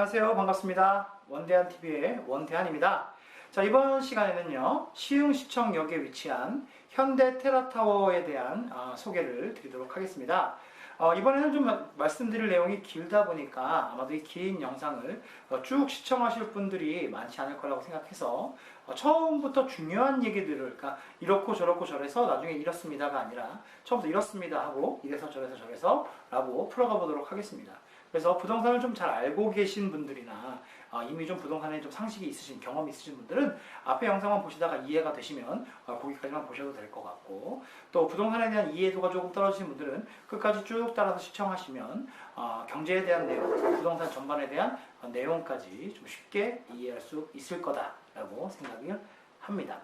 안녕하세요. 반갑습니다. 원대한TV의 원대한입니다. 자, 이번 시간에는요, 시흥시청역에 위치한 현대 테라타워에 대한 아, 소개를 드리도록 하겠습니다. 어, 이번에는 좀 마- 말씀드릴 내용이 길다 보니까 아마도 이 긴 영상을 어, 쭉 시청하실 분들이 많지 않을 거라고 생각해서 어, 처음부터 중요한 얘기들을, 그러니까 이렇고 저렇고 저래서 나중에 이렇습니다가 아니라 처음부터 이렇습니다 하고 이래서 저래서 저래서 라고 풀어가 보도록 하겠습니다. 그래서 부동산을 좀 잘 알고 계신 분들이나 어, 이미 좀 부동산에 좀 상식이 있으신 경험이 있으신 분들은 앞에 영상만 보시다가 이해가 되시면 어, 거기까지만 보셔도 될 것 같고 또 부동산에 대한 이해도가 조금 떨어지신 분들은 끝까지 쭉 따라서 시청하시면 어, 경제에 대한 내용, 부동산 전반에 대한 어, 내용까지 좀 쉽게 이해할 수 있을 거다라고 생각을 합니다.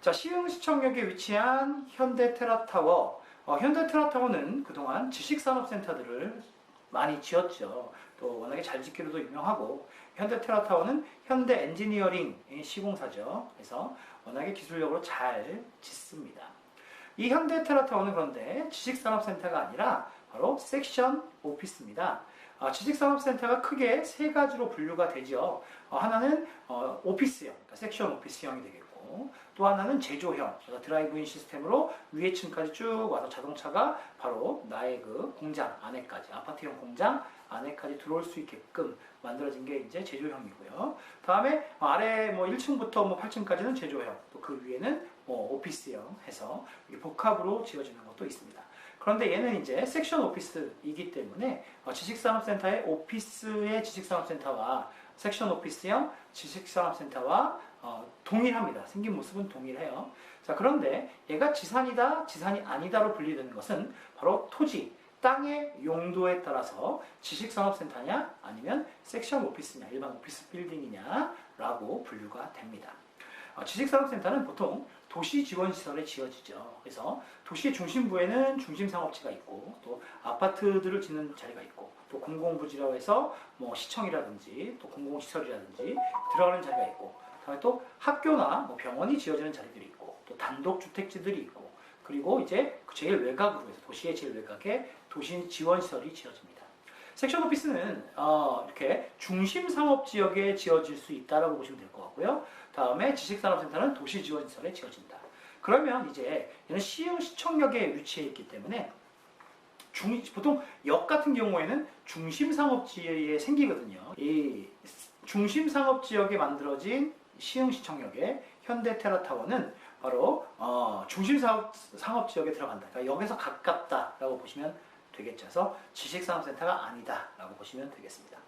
자, 시흥시청역에 위치한 현대 테라타워. 어, 현대 테라타워는 그동안 지식산업센터들을 많이 지었죠. 또 워낙에 잘 짓기로도 유명하고 현대 테라타워는 현대 엔지니어링 시공사죠. 그래서 워낙에 기술력으로 잘 짓습니다. 이 현대 테라타워는 그런데 지식산업센터가 아니라 바로 섹션 오피스입니다. 아, 지식산업센터가 크게 세 가지로 분류가 되죠. 어, 하나는 어, 오피스형, 그러니까 섹션 오피스형이 되겠고, 또 하나는 제조형, 그래서 드라이브인 시스템으로 위에 층까지 쭉 와서 자동차가 바로 나의 그 공장 안에까지, 아파트형 공장 안에까지 들어올 수 있게끔 만들어진 게 이제 제조형이고요. 다음에 아래 뭐 1층부터 뭐 8층까지는 제조형, 또 그 위에는 뭐 오피스형 해서 복합으로 지어지는 것도 있습니다. 그런데 얘는 이제 섹션 오피스이기 때문에 어, 지식산업센터의 오피스의 지식산업센터와 섹션 오피스형 지식산업센터와 어, 동일합니다. 생긴 모습은 동일해요. 자, 그런데 얘가 지산이다, 지산이 아니다로 분리되는 것은 바로 토지, 땅의 용도에 따라서 지식산업센터냐 아니면 섹션 오피스냐 일반 오피스 빌딩이냐라고 분류가 됩니다. 어, 지식산업센터는 보통 도시 지원 시설에 지어지죠. 그래서 도시의 중심부에는 중심 상업지가 있고 또 아파트들을 짓는 자리가 있고 또 공공부지라고 해서 뭐 시청이라든지 또 공공시설이라든지 들어가는 자리가 있고 그다음에 또 학교나 뭐 병원이 지어지는 자리들이 있고 또 단독 주택지들이 있고 그리고 이제 그 제일 외곽으로 해서 도시의 제일 외곽에 도시 지원 시설이 지어집니다. 섹션 오피스는 어, 이렇게 중심 상업 지역에 지어질 수 있다라고 보시면 될 것 같고요. 다음에 지식산업센터는 도시 지원 시설에 지어진다. 그러면 이제 얘는 시흥 시청역에 위치해 있기 때문에 중, 보통 역 같은 경우에는 중심 상업 지역에 생기거든요. 이 중심 상업 지역에 만들어진 시흥 시청역의 현대 테라타워는 바로 어, 중심 상업, 상업 지역에 들어간다. 그러니까 역에서 가깝다라고 보시면 되겠죠. 그래서 지식산업센터가 아니다라고 보시면 되겠습니다.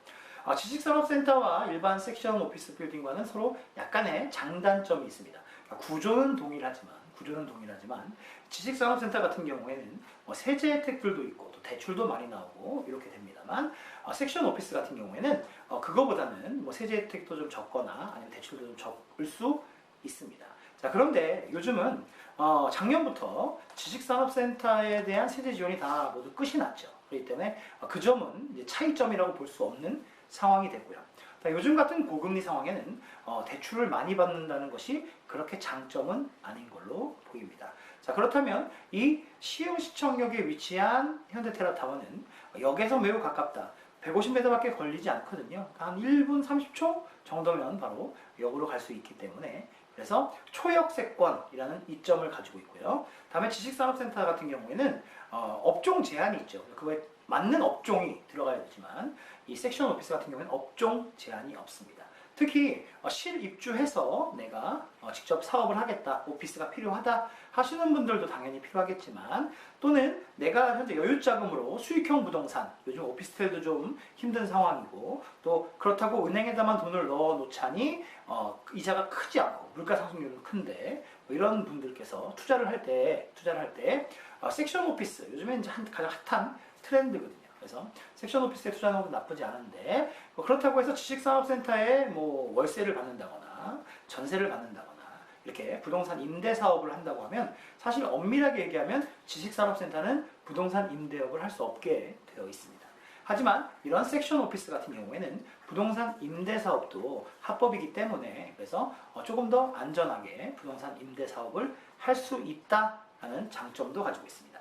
아, 지식산업센터와 일반 섹션 오피스 빌딩과는 서로 약간의 장단점이 있습니다. 그러니까 구조는 동일하지만 구조는 동일하지만 지식산업센터 같은 경우에는 뭐 세제 혜택들도 있고 또 대출도 많이 나오고 이렇게 됩니다만 어, 섹션 오피스 같은 경우에는 어, 그거보다는 뭐 세제 혜택도 좀 적거나 아니면 대출도 좀 적을 수 있습니다. 자 그런데 요즘은 어, 작년부터 지식산업센터에 대한 세제 지원이 다 모두 끝이 났죠. 그렇기 때문에 어, 그 점은 차이점이라고 볼 수 없는 상황이 됐고요. 자, 요즘 같은 고금리 상황에는 어, 대출을 많이 받는다는 것이 그렇게 장점은 아닌 걸로 보입니다. 자 그렇다면 이 시흥시청역에 위치한 현대테라타워는 역에서 매우 가깝다. 150m밖에 걸리지 않거든요. 한 1분 30초 정도면 바로 역으로 갈 수 있기 때문에 그래서 초역세권이라는 이점을 가지고 있고요. 다음에 지식산업센터 같은 경우에는 어, 업종 제한이 있죠. 그거에 맞는 업종이 들어가야 되지만 이 섹션 오피스 같은 경우에는 업종 제한이 없습니다. 특히 어, 실입주해서 내가 어, 직접 사업을 하겠다, 오피스가 필요하다 하시는 분들도 당연히 필요하겠지만 또는 내가 현재 여유 자금으로 수익형 부동산, 요즘 오피스텔도 좀 힘든 상황이고 또 그렇다고 은행에다만 돈을 넣어 놓자니 어, 이자가 크지 않고 물가 상승률은 큰데 뭐 이런 분들께서 투자를 할 때 투자를 할때 어, 섹션 오피스 요즘에 이제 한, 가장 핫한 트렌드거든요. 그래서 섹션 오피스에 투자하는 것도 나쁘지 않은데 뭐 그렇다고 해서 지식산업센터에 뭐 월세를 받는다거나 전세를 받는다거나 이렇게 부동산 임대 사업을 한다고 하면 사실 엄밀하게 얘기하면 지식산업센터는 부동산 임대업을 할 수 없게 되어 있습니다. 하지만 이런 섹션 오피스 같은 경우에는 부동산 임대 사업도 합법이기 때문에 그래서 어, 조금 더 안전하게 부동산 임대 사업을 할 수 있다라는 장점도 가지고 있습니다.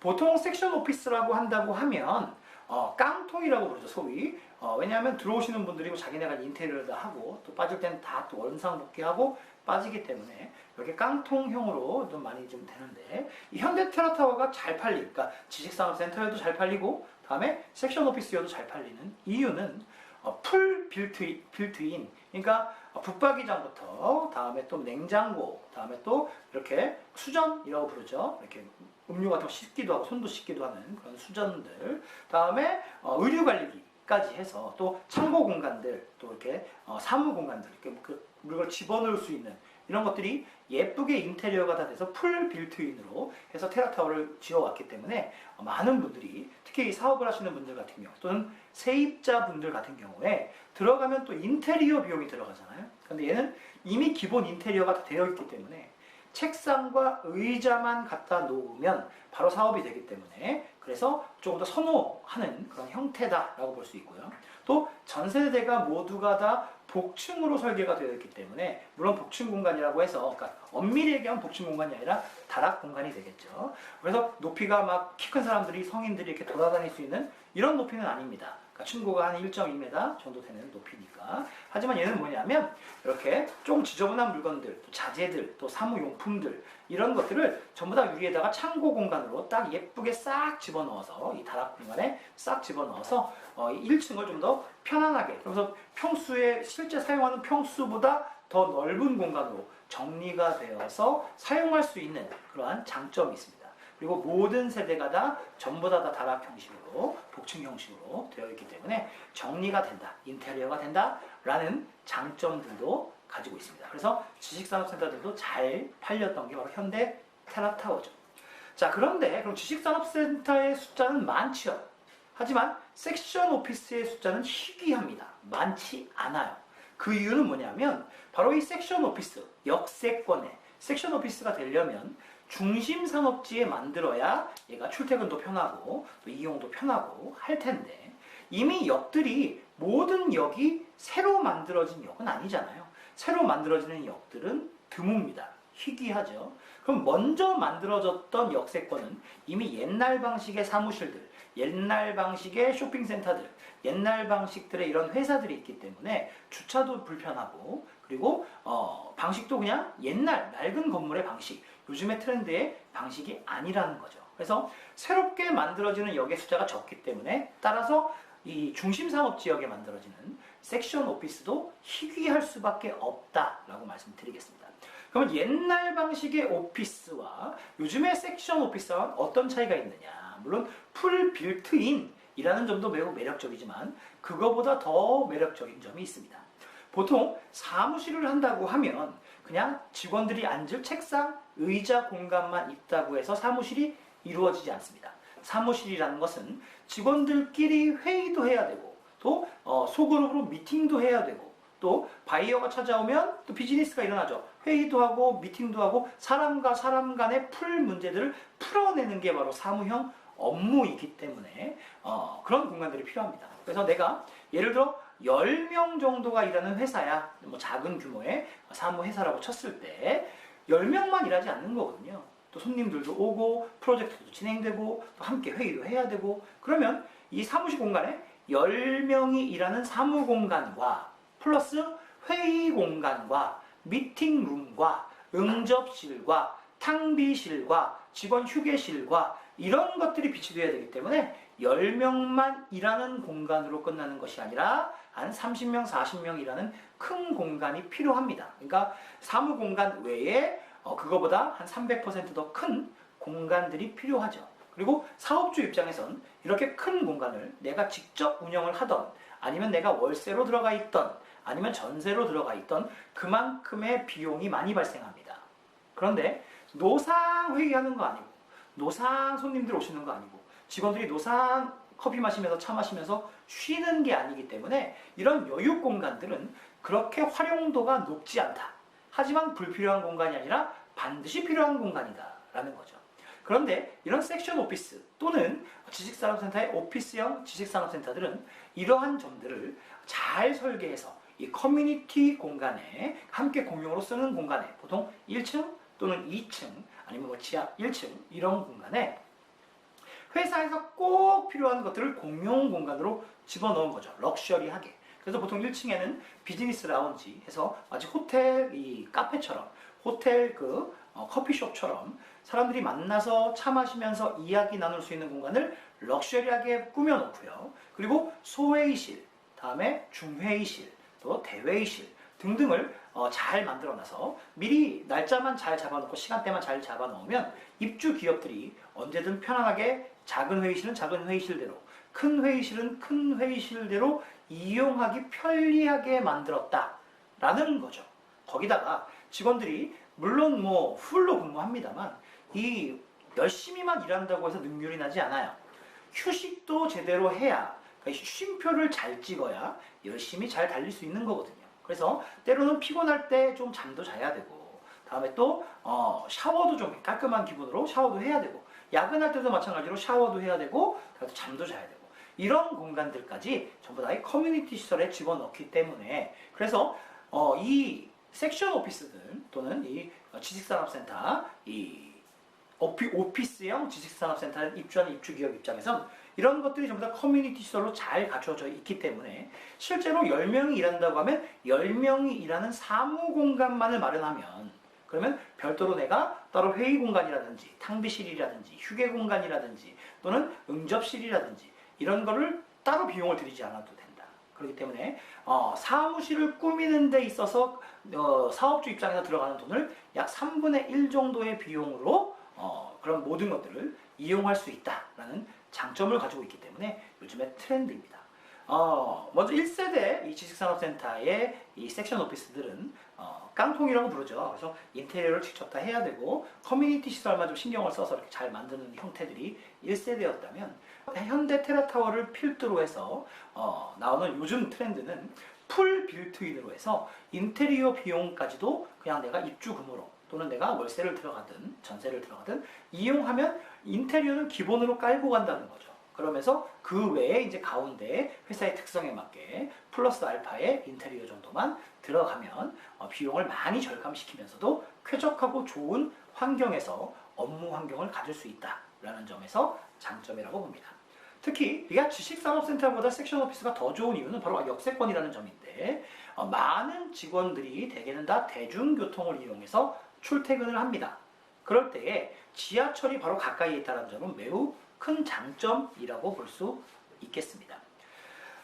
보통 섹션 오피스라고 한다고 하면 어, 깡통이라고 부르죠 소위 어, 왜냐하면 들어오시는 분들이 뭐 자기네가 인테리어도 하고 또 빠질 때는 다 또 원상 복귀하고 빠지기 때문에 이렇게 깡통형으로 좀 많이 좀 되는데 이 현대 테라타워가 잘 팔리, 그러니까 지식산업센터에도 잘 팔리고 다음에 섹션 오피스여도 잘 팔리는 이유는 어, 풀 빌트, 빌트인, 그러니까 어, 붙박이장부터 다음에 또 냉장고, 다음에 또 이렇게 수전이라고 부르죠. 이렇게 음료 같은 거 씻기도 하고 손도 씻기도 하는 그런 수전들, 다음에 어, 의류 관리기 까지 해서 또 창고 공간들, 또 이렇게 어, 사무 공간들, 이렇게 그 물건을 집어넣을 수 있는 이런 것들이 예쁘게 인테리어가 다 돼서 풀 빌트인으로 해서 테라타워를 지어왔기 때문에 많은 분들이 특히 이 사업을 하시는 분들 같은 경우 또는 세입자 분들 같은 경우에 들어가면 또 인테리어 비용이 들어가잖아요. 근데 얘는 이미 기본 인테리어가 다 되어 있기 때문에 책상과 의자만 갖다 놓으면 바로 사업이 되기 때문에 그래서 조금 더 선호하는 그런 형태다라고 볼 수 있고요. 또 전세대가 모두가 다 복층으로 설계가 되어 있기 때문에 물론 복층 공간이라고 해서 그러니까 엄밀히 얘기하면 복층 공간이 아니라 다락 공간이 되겠죠. 그래서 높이가 막 키 큰 사람들이 성인들이 이렇게 돌아다닐 수 있는 이런 높이는 아닙니다. 그러니까 층고가 한 1.2m 정도 되는 높이니까. 하지만 얘는 뭐냐면 이렇게 좀 지저분한 물건들, 또 자재들, 또 사무용품들 이런 것들을 전부 다 위에다가 창고 공간으로 딱 예쁘게 싹 집어넣어서 이 다락 공간에 싹 집어넣어서 어, 1층을 좀 더 편안하게 그래서 평수에 실제 사용하는 평수보다 더 넓은 공간으로 정리가 되어서 사용할 수 있는 그러한 장점이 있습니다. 그리고 모든 세대가 다 전부 다, 다 다락 형식으로 복층 형식으로 되어 있기 때문에 정리가 된다, 인테리어가 된다라는 장점들도 가지고 있습니다. 그래서 지식산업센터들도 잘 팔렸던 게 바로 현대 테라타워죠. 자 그런데 그럼 지식산업센터의 숫자는 많지요. 하지만 섹션 오피스의 숫자는 희귀합니다. 많지 않아요. 그 이유는 뭐냐면 바로 이 섹션 오피스, 역세권의 섹션 오피스가 되려면 중심 산업지에 만들어야 얘가 출퇴근도 편하고 또 이용도 편하고 할 텐데 이미 역들이 모든 역이 새로 만들어진 역은 아니잖아요. 새로 만들어지는 역들은 드뭅니다. 희귀하죠. 그럼 먼저 만들어졌던 역세권은 이미 옛날 방식의 사무실들, 옛날 방식의 쇼핑센터들, 옛날 방식들의 이런 회사들이 있기 때문에 주차도 불편하고 그리고 어, 방식도 그냥 옛날 낡은 건물의 방식, 요즘의 트렌드의 방식이 아니라는 거죠. 그래서 새롭게 만들어지는 역의 숫자가 적기 때문에 따라서 이 중심 상업 지역에 만들어지는 섹션 오피스도 희귀할 수밖에 없다라고 말씀드리겠습니다. 그러면 옛날 방식의 오피스와 요즘의 섹션 오피스와 어떤 차이가 있느냐? 물론 풀 빌트인 이라는 점도 매우 매력적이지만 그거보다 더 매력적인 점이 있습니다. 보통 사무실을 한다고 하면 그냥 직원들이 앉을 책상, 의자 공간만 있다고 해서 사무실이 이루어지지 않습니다. 사무실이라는 것은 직원들끼리 회의도 해야 되고 또 어, 소그룹으로 미팅도 해야 되고 또 바이어가 찾아오면 또 비즈니스가 일어나죠. 회의도 하고 미팅도 하고 사람과 사람 간의 풀 문제들을 풀어내는 게 바로 사무형 업무이기 때문에 어, 그런 공간들이 필요합니다. 그래서 내가 예를 들어 10명 정도가 일하는 회사야, 뭐 작은 규모의 사무회사라고 쳤을 때 10명만 일하지 않는 거거든요. 또 손님들도 오고 프로젝트도 진행되고 또 함께 회의도 해야 되고 그러면 이 사무실 공간에 10명이 일하는 사무 공간과 플러스 회의 공간과 미팅 룸과 응접실과 탕비실과 직원 휴게실과 이런 것들이 비치되어야 되기 때문에 10명만 일하는 공간으로 끝나는 것이 아니라 한 30명, 40명 일하는 큰 공간이 필요합니다. 그러니까 사무 공간 외에 어, 그거보다 한 300%더 큰 공간들이 필요하죠. 그리고 사업주 입장에선 이렇게 큰 공간을 내가 직접 운영을 하던 아니면 내가 월세로 들어가 있던 아니면 전세로 들어가 있던 그만큼의 비용이 많이 발생합니다. 그런데 노상 회의하는 거 아니고 노상 손님들 오시는 거 아니고 직원들이 노상 커피 마시면서 차 마시면서 쉬는 게 아니기 때문에 이런 여유 공간들은 그렇게 활용도가 높지 않다. 하지만 불필요한 공간이 아니라 반드시 필요한 공간이다라는 거죠. 그런데 이런 섹션 오피스 또는 지식산업센터의 오피스형 지식산업센터들은 이러한 점들을 잘 설계해서 이 커뮤니티 공간에 함께 공용으로 쓰는 공간에 보통 1층 또는 2층 아니면 뭐 지하 1층 이런 공간에 회사에서 꼭 필요한 것들을 공용 공간으로 집어넣은 거죠. 럭셔리하게. 그래서 보통 1층에는 비즈니스 라운지 해서 마치 호텔 이 카페처럼 호텔 그 어, 커피숍처럼 사람들이 만나서 차 마시면서 이야기 나눌 수 있는 공간을 럭셔리하게 꾸며놓고요. 그리고 소회의실, 다음에 중회의실, 또 대회의실 등등을 어, 잘 만들어놔서 미리 날짜만 잘 잡아놓고 시간대만 잘 잡아놓으면 입주 기업들이 언제든 편안하게 작은 회의실은 작은 회의실대로 큰 회의실은 큰 회의실대로 이용하기 편리하게 만들었다 라는 거죠. 거기다가 직원들이 물론 뭐 풀로 근무합니다만 이 열심히만 일한다고 해서 능률이 나지 않아요. 휴식도 제대로 해야 그러니까 쉼표를 잘 찍어야 열심히 잘 달릴 수 있는 거거든요. 그래서 때로는 피곤할 때 좀 잠도 자야 되고 다음에 또 어, 샤워도 좀 깔끔한 기분으로 샤워도 해야 되고 야근할 때도 마찬가지로 샤워도 해야 되고 잠도 자야 되고 이런 공간들까지 전부 다 이 커뮤니티 시설에 집어넣기 때문에 그래서 어, 이 섹션 오피스들 또는 이 지식산업센터 이 오피, 오피스형 지식산업센터에 입주하는 입주기업 입장에선 이런 것들이 전부 다 커뮤니티 시설로 잘 갖춰져 있기 때문에 실제로 10명이 일한다고 하면 10명이 일하는 사무 공간만을 마련하면 그러면 별도로 내가 따로 회의 공간이라든지 탕비실이라든지 휴게 공간이라든지 또는 응접실이라든지 이런 거를 따로 비용을 들이지 않아도 된다. 그렇기 때문에 어, 사무실을 꾸미는 데 있어서 어, 사업주 입장에서 들어가는 돈을 약 3분의 1 정도의 비용으로 어, 그런 모든 것들을 이용할 수 있다라는 장점을 가지고 있기 때문에 요즘의 트렌드입니다. 어, 먼저 1세대 이 지식산업센터의 이 섹션 오피스들은 어, 깡통이라고 부르죠. 그래서 인테리어를 직접 다 해야 되고 커뮤니티 시설만 좀 신경을 써서 이렇게 잘 만드는 형태들이 1세대였다면 현대 테라타워를 필두로 해서 어, 나오는 요즘 트렌드는 풀 빌트인으로 해서 인테리어 비용까지도 그냥 내가 입주금으로 또는 내가 월세를 들어가든 전세를 들어가든 이용하면 인테리어는 기본으로 깔고 간다는 거죠. 그러면서 그 외에 이제 가운데 회사의 특성에 맞게 플러스 알파의 인테리어 정도만 들어가면 어, 비용을 많이 절감시키면서도 쾌적하고 좋은 환경에서 업무 환경을 가질 수 있다라는 점에서 장점이라고 봅니다. 특히 우리가 지식산업센터보다 섹션 오피스가 더 좋은 이유는 바로 역세권이라는 점인데 어, 많은 직원들이 대개는 다 대중교통을 이용해서 출퇴근을 합니다. 그럴 때에 지하철이 바로 가까이에 있다는 점은 매우 큰 장점이라고 볼 수 있겠습니다.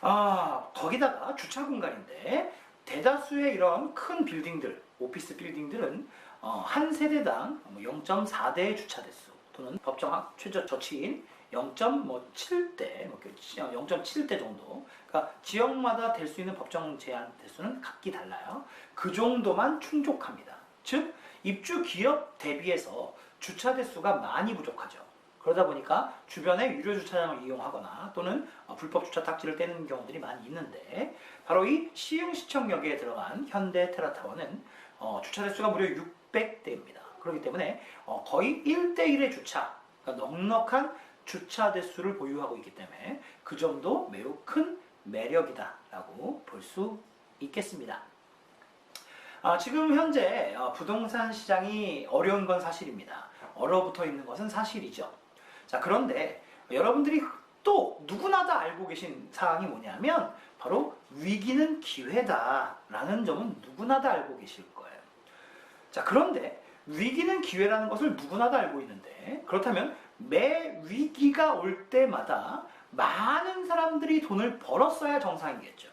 아, 거기다가 주차 공간인데 대다수의 이런 큰 빌딩들, 오피스 빌딩들은 어, 한 세대당 0.4대의 주차 대수 또는 법정 최저 저치인 0.7대, 뭐 0.7대 정도. 그러니까 지역마다 될 수 있는 법정 제한 대수는 각기 달라요. 그 정도만 충족합니다. 즉 입주 기업 대비해서 주차 대수가 많이 부족하죠. 그러다 보니까 주변에 유료 주차장을 이용하거나 또는 어, 불법 주차 딱지를 떼는 경우들이 많이 있는데 바로 이 시흥시청역에 들어간 현대 테라타워는 어, 주차 대수가 무려 600대입니다. 그렇기 때문에 어, 거의 1대1의 주차, 그러니까 넉넉한 주차 대수를 보유하고 있기 때문에 그 점도 매우 큰 매력이다라고 볼 수 있겠습니다. 아, 지금 현재 어, 부동산 시장이 어려운 건 사실입니다. 얼어붙어 있는 것은 사실이죠. 자, 그런데 여러분들이 또 누구나 다 알고 계신 사항이 뭐냐면 바로 위기는 기회다라는 점은 누구나 다 알고 계실 거예요. 자, 그런데 위기는 기회라는 것을 누구나 다 알고 있는데 그렇다면 매 위기가 올 때마다 많은 사람들이 돈을 벌었어야 정상이겠죠.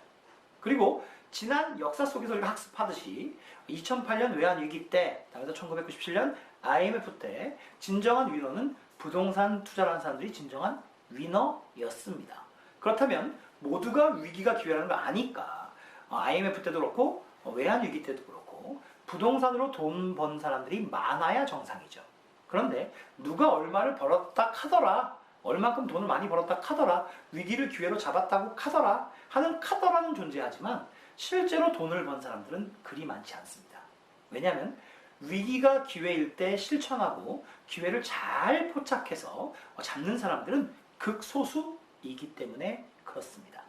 그리고 지난 역사 속에서 우리가 학습하듯이 2008년 외환위기 때, 다음에 1997년 IMF 때 진정한 위너는 부동산 투자를 한 사람들이 진정한 위너였습니다. 그렇다면 모두가 위기가 기회라는 걸 아니까 IMF 때도 그렇고 외환위기 때도 그렇고 부동산으로 돈 번 사람들이 많아야 정상이죠. 그런데 누가 얼마를 벌었다 카더라 얼마큼 돈을 많이 벌었다 카더라 위기를 기회로 잡았다고 카더라 하는 카더라는 존재하지만 실제로 돈을 번 사람들은 그리 많지 않습니다. 왜냐하면 위기가 기회일 때 실천하고 기회를 잘 포착해서 잡는 사람들은 극소수이기 때문에 그렇습니다.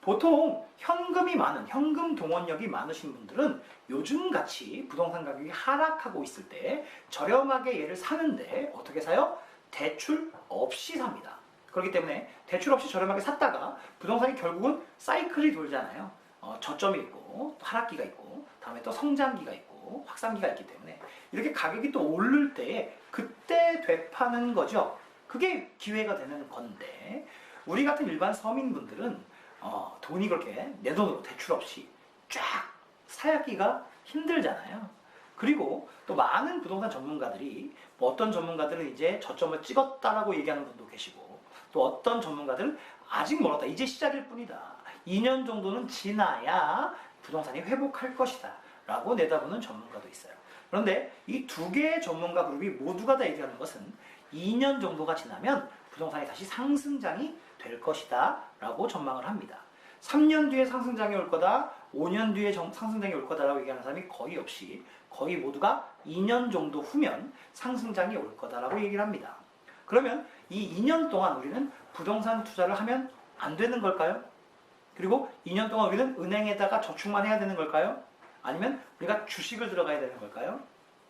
보통 현금이 많은, 현금 동원력이 많으신 분들은 요즘 같이 부동산 가격이 하락하고 있을 때 저렴하게 얘를 사는데 어떻게 사요? 대출 없이 삽니다. 그렇기 때문에 대출 없이 저렴하게 샀다가 부동산이 결국은 사이클이 돌잖아요. 어, 저점이 있고 또 하락기가 있고 다음에 또 성장기가 있고 확산기가 있기 때문에 이렇게 가격이 또 오를 때에 그때 되파는 거죠. 그게 기회가 되는 건데 우리 같은 일반 서민분들은 어, 돈이 그렇게 내 돈으로 대출 없이 쫙 사야기가 힘들잖아요. 그리고 또 많은 부동산 전문가들이 뭐 어떤 전문가들은 이제 저점을 찍었다라고 얘기하는 분도 계시고 또 어떤 전문가들은 아직 멀었다. 이제 시작일 뿐이다. 2년 정도는 지나야 부동산이 회복할 것이다. 라고 내다보는 전문가도 있어요. 그런데 이 두 개의 전문가 그룹이 모두가 다 얘기하는 것은 2년 정도가 지나면 부동산이 다시 상승장이 될 것이다. 라고 전망을 합니다. 3년 뒤에 상승장이 올 거다, 5년 뒤에 정- 상승장이 올 거다라고 얘기하는 사람이 거의 없이 거의 모두가 2년 정도 후면 상승장이 올 거다라고 얘기를 합니다. 그러면 이 2년 동안 우리는 부동산 투자를 하면 안 되는 걸까요? 그리고 2년 동안 우리는 은행에다가 저축만 해야 되는 걸까요? 아니면 우리가 주식을 들어가야 되는 걸까요?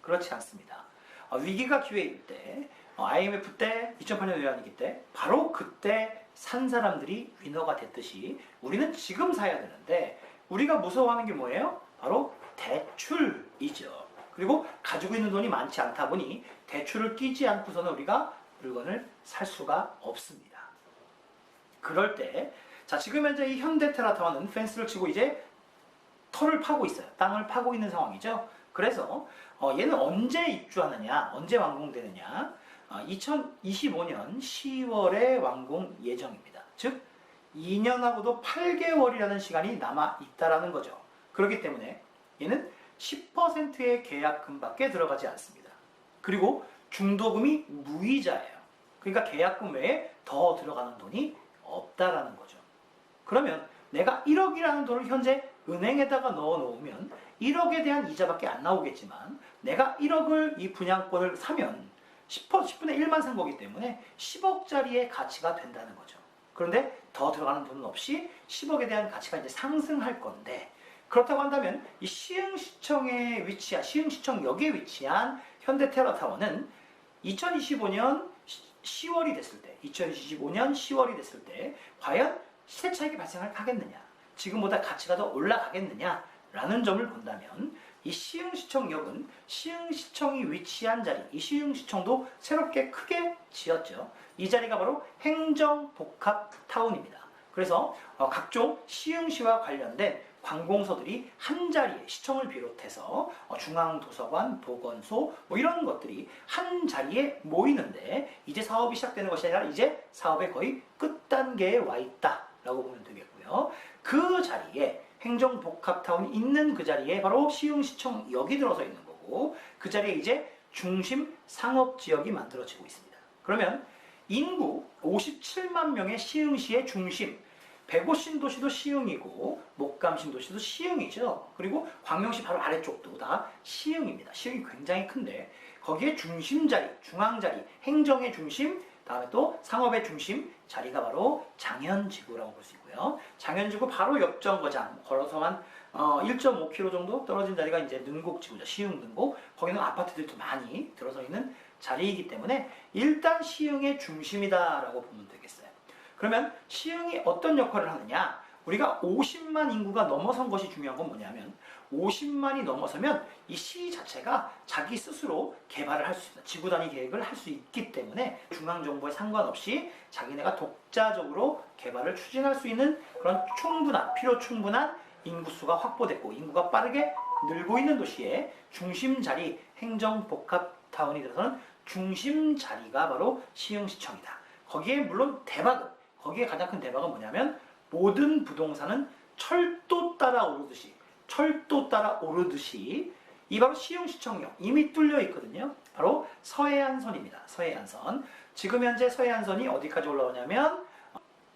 그렇지 않습니다. 어, 위기가 기회일 때, 어, IMF 때, 2008년 외환위기 때, 바로 그때 산 사람들이 위너가 됐듯이 우리는 지금 사야 되는데 우리가 무서워하는 게 뭐예요? 바로 대출이죠. 그리고 가지고 있는 돈이 많지 않다 보니 대출을 끼지 않고서는 우리가 물건을 살 수가 없습니다. 그럴 때, 자, 지금 현재 이 현대 테라타워는 펜스를 치고 이제 털을 파고 있어요. 땅을 파고 있는 상황이죠. 그래서 어, 얘는 언제 입주하느냐, 언제 완공되느냐, 어, 2025년 10월에 완공 예정입니다. 즉, 2년하고도 8개월이라는 시간이 남아 있다라는 거죠. 그렇기 때문에 얘는 10%의 계약금밖에 들어가지 않습니다. 그리고 중도금이 무이자예요. 그러니까 계약금 외에 더 들어가는 돈이 없다라는 거죠. 그러면 내가 1억이라는 돈을 현재 은행에다가 넣어 놓으면 1억에 대한 이자밖에 안 나오겠지만 내가 1억을 이 분양권을 사면 10, 10분의 1만 산 거기 때문에 10억짜리의 가치가 된다는 거죠. 그런데 더 들어가는 돈은 없이 10억에 대한 가치가 이제 상승할 건데 그렇다고 한다면 이 시흥시청에 위치한 시흥시청역에 위치한 현대테라타워는 2025년 10월이 됐을 때 2025년 10월이 됐을 때 과연 시세 차익이 발생을 하겠느냐 지금보다 가치가 더 올라가겠느냐 라는 점을 본다면 이 시흥시청역은 시흥시청이 위치한 자리 이 시흥시청도 새롭게 크게 지었죠. 이 자리가 바로 행정복합타운입니다. 그래서 어, 각종 시흥시와 관련된 관공서들이 한 자리에 시청을 비롯해서 어, 중앙도서관, 보건소 뭐 이런 것들이 한 자리에 모이는데 이제 사업이 시작되는 것이 아니라 이제 사업의 거의 끝단계에 와 있다 라고 보면 되겠고요. 그 자리에 행정복합타운이 있는 그 자리에 바로 시흥시청 역이 들어서 있는 거고 그 자리에 이제 중심 상업지역이 만들어지고 있습니다. 그러면 인구 57만 명의 시흥시의 중심 백오 신도시도 시흥이고 목감 신도시도 시흥이죠. 그리고 광명시 바로 아래쪽도 다 시흥입니다. 시흥이 굉장히 큰데 거기에 중심 자리, 중앙 자리, 행정의 중심, 다음에 또 상업의 중심 자리가 바로 장현지구라고 볼 수 있고요. 장현지구 바로 옆 정거장 걸어서만 어, 1.5km 정도 떨어진 자리가 이제 능곡지구죠. 시흥 능곡. 거기는 아파트들도 많이 들어서 있는 자리이기 때문에 일단 시흥의 중심이다라고 보면 되겠어요. 그러면 시흥이 어떤 역할을 하느냐? 우리가 50만 인구가 넘어선 것이 중요한 건 뭐냐면 50만이 넘어서면 이시 자체가 자기 스스로 개발을 할 수 있다. 지구 단위 계획을 할 수 있기 때문에 중앙 정부에 상관없이 자기네가 독자적으로 개발을 추진할 수 있는 그런 충분한 필요 충분한 인구수가 확보됐고 인구가 빠르게 늘고 있는 도시의 중심 자리 행정 복합 타운이 들어서는 중심 자리가 바로 시흥시청이다. 거기에 물론 대박은 거기에 가장 큰 대박은 뭐냐면 모든 부동산은 철도 따라 오르듯이 철도 따라 오르듯이 이 바로 시흥시청역 이미 뚫려 있거든요. 바로 서해안선입니다. 서해안선. 지금 현재 서해안선이 어디까지 올라오냐면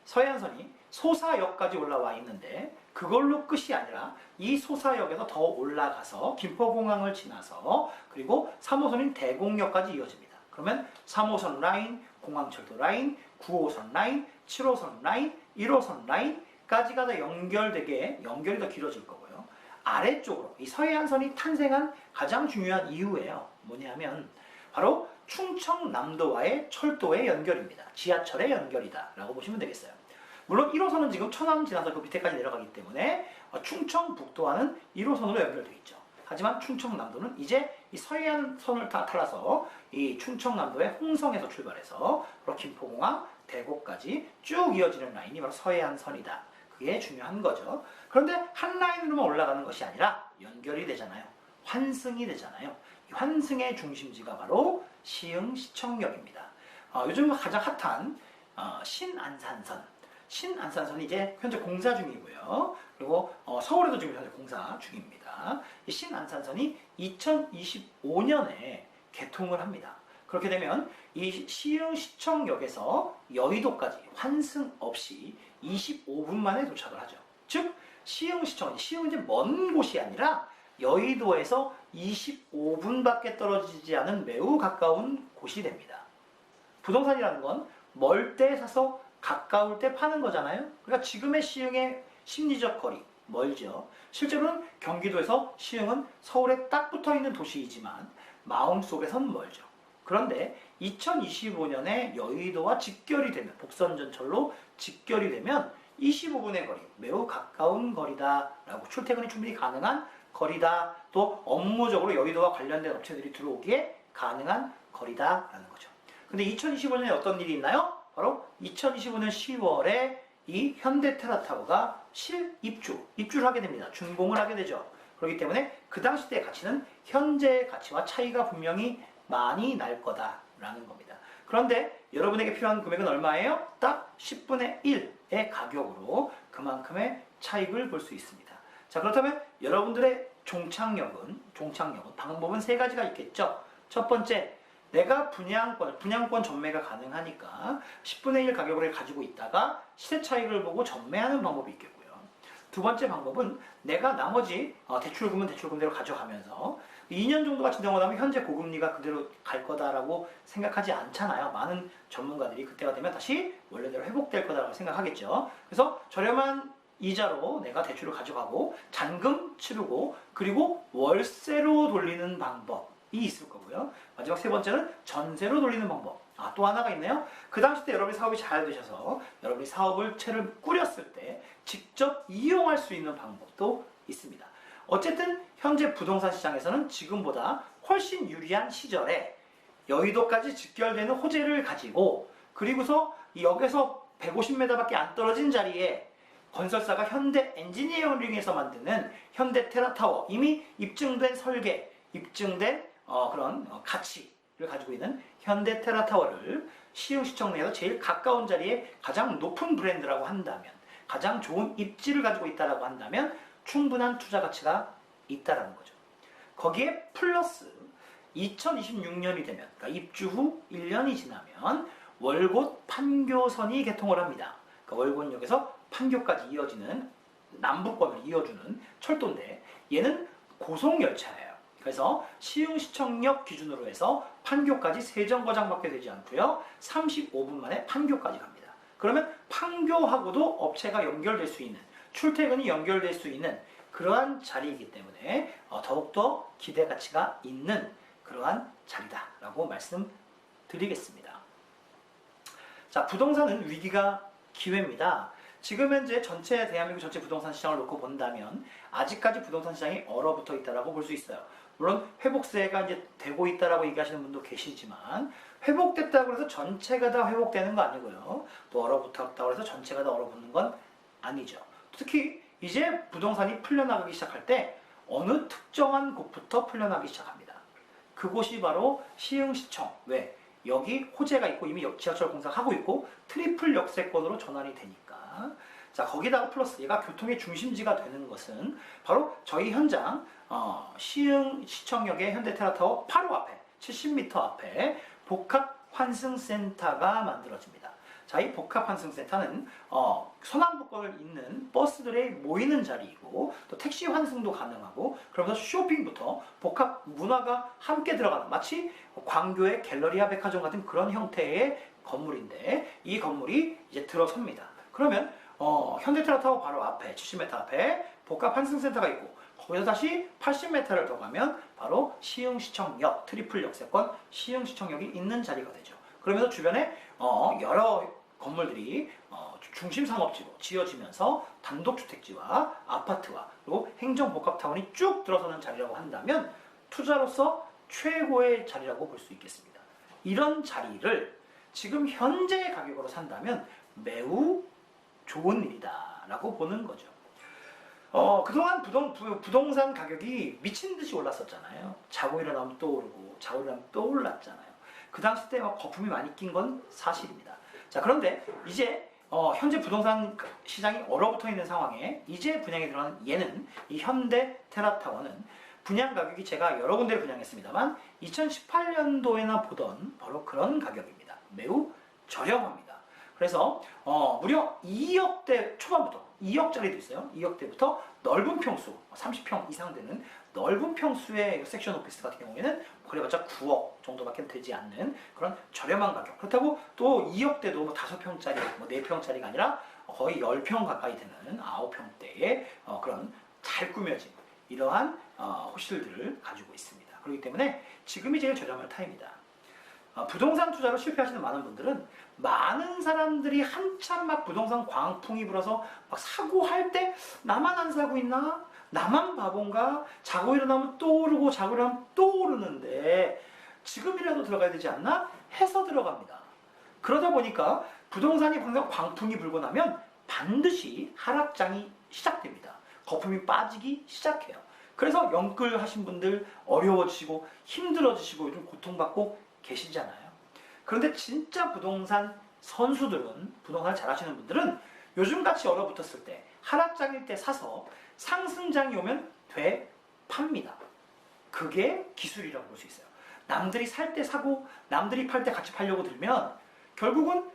서해안선이 소사역까지 올라와 있는데 그걸로 끝이 아니라 이 소사역에서 더 올라가서 김포공항을 지나서 그리고 3호선인 대공역까지 이어집니다. 그러면 3호선 라인, 공항철도 라인, 9호선 라인, 7호선 라인, 1호선 라인까지가 다 연결되게 연결이 더 길어질 거고요. 아래쪽으로 이 서해안선이 탄생한 가장 중요한 이유예요. 뭐냐면 바로 충청남도와의 철도의 연결입니다. 지하철의 연결이다 라고 보시면 되겠어요. 물론 1호선은 지금 천안 지나서 그 밑에까지 내려가기 때문에 어, 충청북도와는 1호선으로 연결되어 있죠. 하지만 충청남도는 이제 이 서해안선을 다 탈라서 이 충청남도의 홍성에서 출발해서 김포공항, 대구까지 쭉 이어지는 라인이 바로 서해안선이다. 그게 중요한 거죠. 그런데 한 라인으로만 올라가는 것이 아니라 연결이 되잖아요. 환승이 되잖아요. 이 환승의 중심지가 바로 시흥 시청역입니다. 어, 요즘 가장 핫한 어, 신안산선. 신안산선이 이제 현재 공사 중이고요. 그리고 어, 서울에도 지금 현재 공사 중입니다. 이 신안산선이 2025년에 개통을 합니다. 그렇게 되면 이 시흥 시청역에서 여의도까지 환승 없이 25분 만에 도착을 하죠. 즉 시흥시청, 시흥은 이제 먼 곳이 아니라 여의도에서 25분밖에 떨어지지 않은 매우 가까운 곳이 됩니다. 부동산이라는 건 멀 때 사서 가까울 때 파는 거잖아요. 그러니까 지금의 시흥의 심리적 거리 멀죠. 실제로는 경기도에서 시흥은 서울에 딱 붙어 있는 도시이지만 마음속에선 멀죠. 그런데 2025년에 여의도와 직결이 되면 복선전철로 직결이 되면 25분의 거리 매우 가까운 거리다라고 출퇴근이 충분히 가능한 거리다 또 업무적으로 여의도와 관련된 업체들이 들어오기에 가능한 거리다라는 거죠. 근데 2025년에 어떤 일이 있나요? 바로 2025년 10월에 이 현대테라타워가 실입주, 입주를 하게 됩니다. 준공을 하게 되죠. 그렇기 때문에 그 당시 때 가치는 현재의 가치와 차이가 분명히 많이 날 거다라는 겁니다. 그런데 여러분에게 필요한 금액은 얼마예요? 딱 10분의 1의 가격으로 그만큼의 차익을 볼 수 있습니다. 자, 그렇다면 여러분들의 종착역은, 종착역은 방법은 세 가지가 있겠죠. 첫 번째, 내가 분양권, 분양권 전매가 가능하니까 10분의 1 가격을 가지고 있다가 시세 차익을 보고 전매하는 방법이 있겠고요. 두 번째 방법은 내가 나머지 어, 대출금은 대출금대로 가져가면서 2년 정도가 지나고 나면 현재 고금리가 그대로 갈 거다라고 생각하지 않잖아요. 많은 전문가들이 그때가 되면 다시 원래대로 회복될 거다라고 생각하겠죠. 그래서 저렴한 이자로 내가 대출을 가져가고 잔금 치르고 그리고 월세로 돌리는 방법이 있을 거고요. 마지막 세 번째는 전세로 돌리는 방법. 아, 또 하나가 있네요. 그 당시 때 여러분이 사업이 잘 되셔서 여러분이 사업을 채를 꾸렸을 때 직접 이용할 수 있는 방법도 있습니다. 어쨌든 현재 부동산 시장에서는 지금보다 훨씬 유리한 시절에 여의도까지 직결되는 호재를 가지고 그리고서 이 역에서 150m밖에 안 떨어진 자리에 건설사가 현대 엔지니어링에서 만드는 현대 테라타워 이미 입증된 설계, 입증된 어, 그런 어, 가치를 가지고 있는 현대 테라타워를 시흥시청 내에서 제일 가까운 자리에 가장 높은 브랜드라고 한다면 가장 좋은 입지를 가지고 있다라고 한다면 충분한 투자 가치가 있다라는 거죠. 거기에 플러스 2026년이 되면 그러니까 입주 후 1년이 지나면 월곶 판교선이 개통을 합니다. 그러니까 월곶역에서 판교까지 이어지는 남부권을 이어주는 철도인데 얘는 고속열차예요. 그래서 시흥시청역 기준으로 해서 판교까지 세정거장밖에 되지 않고요. 35분 만에 판교까지 갑니다. 그러면 판교하고도 업체가 연결될 수 있는 출퇴근이 연결될 수 있는 그러한 자리이기 때문에 어, 더욱더 기대 가치가 있는 그러한 자리다라고 말씀드리겠습니다. 자, 부동산은 위기가 기회입니다. 지금 현재 전체 대한민국 전체 부동산 시장을 놓고 본다면 아직까지 부동산 시장이 얼어붙어 있다라고 볼 수 있어요. 물론 회복세가 이제 되고 있다라고 얘기하시는 분도 계시지만 회복됐다고 해서 전체가 다 회복되는 거 아니고요. 또 얼어붙었다고 해서 전체가 다 얼어붙는 건 아니죠. 특히 이제 부동산이 풀려나가기 시작할 때 어느 특정한 곳부터 풀려나기 시작합니다. 그곳이 바로 시흥시청. 왜? 여기 호재가 있고 이미 지하철 공사하고 있고 트리플 역세권으로 전환이 되니까 자 거기다가 플러스 얘가 교통의 중심지가 되는 것은 바로 저희 현장 어, 시흥 시청역의 현대테라타워 바로 앞에 70m 앞에 복합 환승센터가 만들어집니다. 자, 이 복합 환승센터는 어, 서남북권을 잇는 버스들의 모이는 자리이고 또 택시 환승도 가능하고 그러면서 쇼핑부터 복합 문화가 함께 들어가는 마치 광교의 갤러리아 백화점 같은 그런 형태의 건물인데 이 건물이 이제 들어섭니다. 그러면 어, 현대테라 타워 바로 앞에 70m 앞에 복합 환승센터가 있고 거기서 다시 80m를 더 가면 바로 시흥시청역 트리플 역세권 시흥시청역이 있는 자리가 되죠. 그러면서 주변에 어, 여러 건물들이 어, 중심 상업지로 지어지면서 단독주택지와 아파트와 그리고 행정복합타운이 쭉 들어서는 자리라고 한다면 투자로서 최고의 자리라고 볼 수 있겠습니다. 이런 자리를 지금 현재 가격으로 산다면 매우 좋은 일이다라고 보는 거죠. 어, 그동안 부동, 부, 부동산 가격이 미친 듯이 올랐었잖아요. 자고 일어나면 또 오르고, 자고 일어나면 또 올랐잖아요. 그 당시 때막 거품이 많이 낀 건 사실입니다. 자, 그런데 이제 어, 현재 부동산 시장이 얼어붙어 있는 상황에 이제 분양에 들어간 얘는 이 현대 테라타워는 분양 가격이 제가 여러 군데를 분양했습니다만 2018년도에나 보던 바로 그런 가격입니다. 매우 저렴합니다. 그래서 어, 무려 2억대 초반부터 2억짜리도 있어요. 2억대부터 넓은 평수 30평 이상 되는 넓은 평수의 섹션 오피스 같은 경우에는 그래봤자 9억 정도밖에 되지 않는 그런 저렴한 가격. 그렇다고 또 2억대도 뭐 5평짜리, 뭐 4평짜리가 아니라 거의 10평 가까이 되는 9평대의 어, 그런 잘 꾸며진 이러한 어, 호실들을 가지고 있습니다. 그렇기 때문에 지금이 제일 저렴할 타임이다. 어, 부동산 투자로 실패하시는 많은 분들은 많은 사람들이 한참 막 부동산 광풍이 불어서 막 사고 할 때 나만 안 사고 있나? 나만 바본가? 자고 일어나면 또 오르고 자고 일어나면 또 오르는데 지금이라도 들어가야 되지 않나? 해서 들어갑니다. 그러다 보니까 부동산이 항상 광풍이 불고 나면 반드시 하락장이 시작됩니다. 거품이 빠지기 시작해요. 그래서 영끌 하신 분들 어려워지시고 힘들어지시고 요즘 고통받고 계시잖아요. 그런데 진짜 부동산 선수들은 부동산 잘 하시는 분들은 요즘같이 얼어붙었을 때 하락장일 때 사서 상승장이 오면 되팝니다. 그게 기술이라고 볼 수 있어요. 남들이 살 때 사고 남들이 팔 때 같이 팔려고 들면 결국은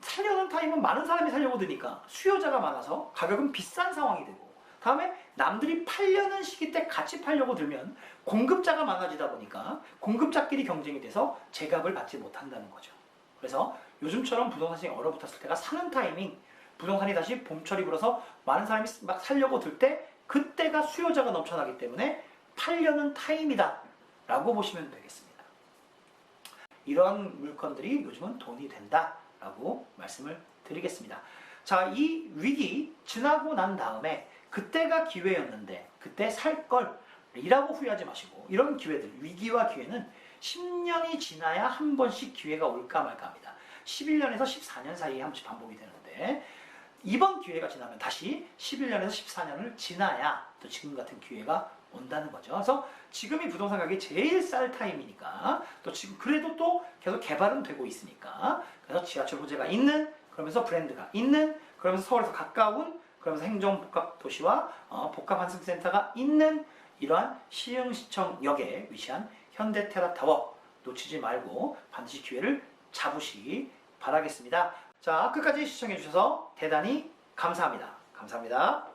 살려는 타임은 많은 사람이 살려고 드니까 수요자가 많아서 가격은 비싼 상황이 되고 다음에 남들이 팔려는 시기 때 같이 팔려고 들면 공급자가 많아지다 보니까 공급자끼리 경쟁이 돼서 제값을 받지 못한다는 거죠. 그래서 요즘처럼 부동산 시장이 얼어붙었을 때가 사는 타이밍, 부동산이 다시 봄철이 불어서 많은 사람이 막 살려고 들 때 그때가 수요자가 넘쳐나기 때문에 팔려는 타임이다 라고 보시면 되겠습니다. 이런 물건들이 요즘은 돈이 된다 라고 말씀을 드리겠습니다. 자, 이 위기 지나고 난 다음에 그때가 기회였는데 그때 살 걸 이라고 후회하지 마시고 이런 기회들 위기와 기회는 10년이 지나야 한 번씩 기회가 올까 말까 합니다. 11년에서 14년 사이에 한 번씩 반복이 되는데 이번 기회가 지나면 다시 11년에서 14년을 지나야 또 지금 같은 기회가 온다는 거죠. 그래서 지금이 부동산 가격이 제일 쌀 타임이니까 또 지금 그래도 또 계속 개발은 되고 있으니까 그래서 지하철 호재가 있는 그러면서 브랜드가 있는 그러면서 서울에서 가까운 그러면서 행정복합 도시와 어, 복합환승센터가 있는 이러한 시흥시청역에 위치한 현대테라타워 놓치지 말고 반드시 기회를 잡으시기 바라겠습니다. 자, 끝까지 시청해 주셔서 대단히 감사합니다. 감사합니다.